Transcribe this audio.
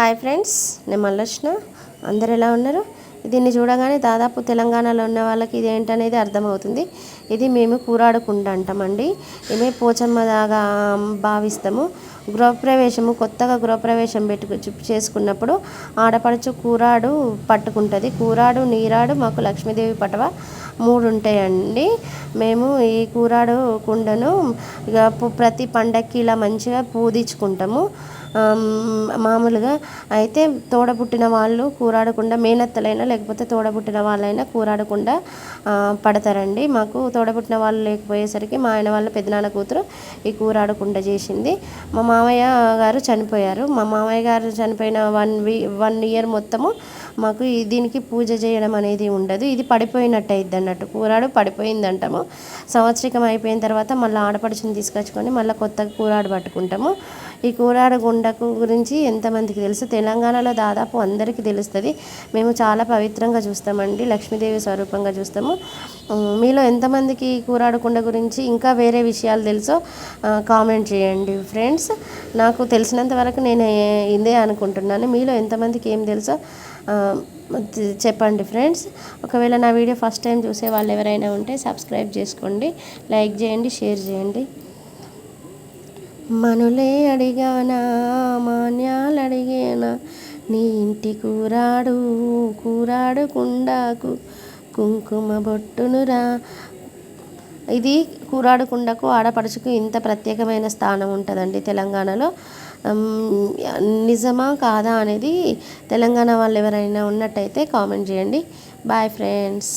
Hi friends నేను మల్లొచ్చిన అందరు ఎలా ఉన్నారు? దీన్ని చూడగానే దాదాపు తెలంగాణలో ఉన్న వాళ్ళకి ఇది ఏంటనేది అర్థమవుతుంది. ఇది మేము కూరాడకుండ అంటామండి. ఇదే పోచమ్మ దాగా భావిస్తాము. గృహప్రవేశము కొత్తగా గృహప్రవేశం పెట్టుకు చేసుకున్నప్పుడు ఆడపడుచు కూరాడు పట్టుకుంటుంది. కూరాడు నీరాడు మాకు లక్ష్మీదేవి పటవ మూడు ఉంటాయండి మేము ఈ కూరాడు కుండను ఇక ప్రతి పండక్కి ఇలా మంచిగా పూదించుకుంటాము మామూలుగా అయితే తోడబుట్టిన వాళ్ళు కూరాడకుండా మేనత్తలైనా లేకపోతే తోడబుట్టిన వాళ్ళైనా కూరాడకుండా పడతారండి. మాకు తోడబుట్టిన వాళ్ళు లేకపోయేసరికి మా ఆయన వాళ్ళ పెద్దనాన్న కూతురు ఈ కూరాడకుండా చేసింది. మా మామయ్య గారు చనిపోయారు. మా మామయ్య గారు చనిపోయిన వన్ వీ వన్ ఇయర్ మొత్తము మాకు దీనికి పూజ చేయడం అనేది ఉండదు. ఇది పడిపోయినట్టు అయింది అన్నట్టు కూరాడు పడిపోయింది అంటాము సంవత్సరికం అయిపోయిన తర్వాత మళ్ళీ ఆడపడుచుని తీసుకొచ్చుకొని మళ్ళీ కొత్తగా కూరాడు పట్టుకుంటాము. ఈ కూరాడు గుండకు గురించి ఎంతమందికి తెలుసు? తెలంగాణలో దాదాపు అందరికీ తెలుస్తుంది. మేము చాలా పవిత్రంగా చూస్తామండి. లక్ష్మీదేవి స్వరూపంగా చూస్తాము. మీలో ఎంతమందికి కూరాడకుండా గురించి ఇంకా వేరే విషయాలు తెలుసో కామెంట్ చేయండి ఫ్రెండ్స్. నాకు తెలిసినంత వరకు నేను ఇదే అనుకుంటున్నాను. మీలో ఎంతమందికి ఏం తెలుసో చెప్పండి ఫ్రెండ్స్. ఒకవేళ నా వీడియో ఫస్ట్ టైం చూసే వాళ్ళు ఎవరైనా ఉంటే సబ్స్క్రైబ్ చేసుకోండి లైక్ చేయండి షేర్ చేయండి. మనులే అడిగానా మాన్యాలు అడిగానా నీ ఇంటి కూరాడు కూరాడు కుండాకు కుంకుమ బొట్టునురా. ఇది కూరాడుకుండకు ఆడపడుచుకు ఇంత ప్రత్యేకమైన స్థానం ఉంటుందండి తెలంగాణలో. నిజమా కాదా అనేది తెలంగాణ వాళ్ళు ఎవరైనా ఉన్నట్టయితే కామెంట్ చేయండి. Bye friends